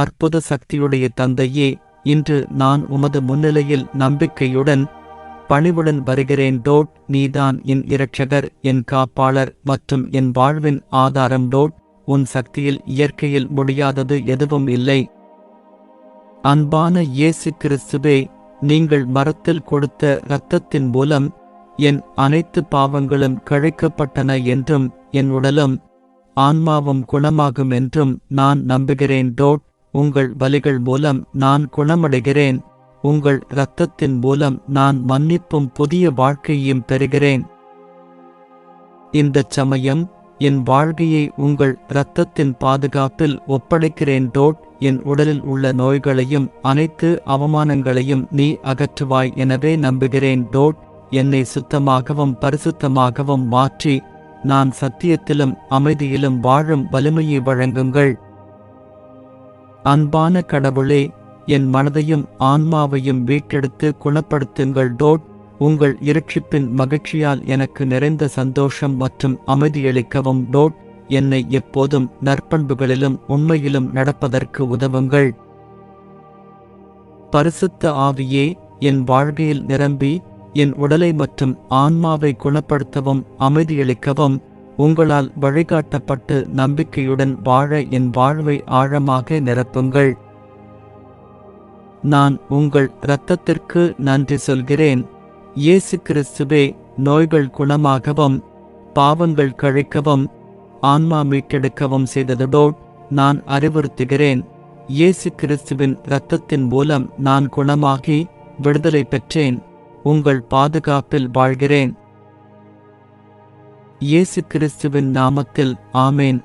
அற்புத சக்தியுடைய தந்தையே இன்று நான் உமது முன்னிலையில் நம்பிக்கையுடன் பணிவுடன் வருகிறேன். டோட் நீதான் என் இரட்சகர் என் காப்பாளர் மற்றும் என் வாழ்வின் ஆதாரம். டோட் உன் சக்தியில் இயற்கையில் முடியாதது எதுவும் இல்லை. அன்பான இயேசு கிறிஸ்துவே நீங்கள் மரத்தில் கொடுத்த இரத்தத்தின் மூலம் என் அனைத்து பாவங்களும் கழிக்கப்பட்டன என்றும் என் உடலும் ஆன்மாவும் குணமாகும் என்றும் நான் நம்புகிறேன். டோட் உங்கள் பலிகள் மூலம் நான் குணமடைகிறேன். உங்கள் இரத்தத்தின் மூலம் நான் மன்னிப்பும் புதிய வாழ்க்கையையும் பெறுகிறேன். இந்தச் சமயம் என் வாழ்க்கையை உங்கள் இரத்தத்தின் பாதுகாப்பில் ஒப்படைக்கிறேன் டோட். என் உடலில் உள்ள நோய்களையும் அனைத்து அவமானங்களையும் நீ அகற்றுவாய் எனவே நம்புகிறேன் டோட். என்னை சுத்தமாகவும் பரிசுத்தமாகவும் மாற்றி நான் சத்தியத்திலும் அமைதியிலும் வாழும் வலிமையை வழங்குங்கள். அன்பான கடவுளே என் மனதையும் ஆன்மாவையும் வீட்டெடுத்து குணப்படுத்துங்கள் டோட் உங்கள் இரட்சிப்பின் மகிழ்ச்சியால் எனக்கு நிறைந்த சந்தோஷம் மற்றும் அமைதியளிக்கவும் டோட் என்னை எப்போதும் நற்பண்புகளிலும் உண்மையிலும் நடப்பதற்கு உதவுங்கள். பரிசுத்த ஆவியே என் வாழ்க்கையில் நிரம்பி என் உடலை மற்றும் ஆன்மாவை குணப்படுத்தவும் அமைதியளிக்கவும் உங்களால் வழிகாட்டப்பட்டு நம்பிக்கையுடன் வாழ என் வாழ்வை ஆழமாக நிரப்புங்கள். நான் உங்கள் இரத்தத்திற்கு நன்றி சொல்கிறேன். இயேசு கிறிஸ்துவே நோய்கள் குணமாகவும் பாவங்கள் கழிக்கவும் ஆன்மா மீட்டெடுக்கவும் செய்ததோடு நான் அறிவுறுத்துகிறேன். இயேசு கிறிஸ்துவின் இரத்தத்தின் மூலம் நான் குணமாகி விடுதலை பெற்றேன். உங்கள் பாதுகாப்பில் வாழ்கிறேன். இயேசு கிறிஸ்துவின் நாமத்தில் ஆமேன்.